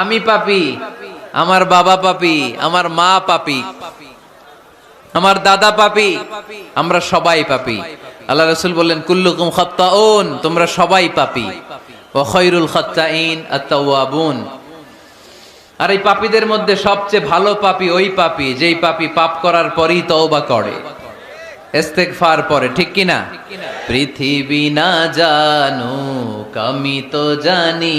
আমি পাপি, আমার বাবা পাপি, আমার মা পাপি, আমার দাদা পাপি, আমরা সবাই পাপি। আল্লাহ রসুল বললেন, কুল্লুকুম খত্তাউন তোমরা সবাই পাপি। ও খৈরুল খত্তাইন আত্তাওয়াবুন আর এই পাপীদের মধ্যে সবচেয়ে ভালো পাপি ওই পাপি, যেই পাপি পাপ করার পরই তওবা করে, ইস্তেগফার পরে, ঠিক কি না? পৃথিবী না জানো আমি তো জানি।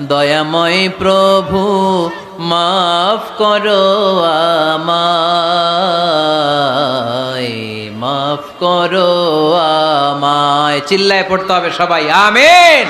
দয়াময় প্রভু মাফ করো আমায় মাফ করো আমায়। চিল্লায় পড়তে হবে সবাই আমেন।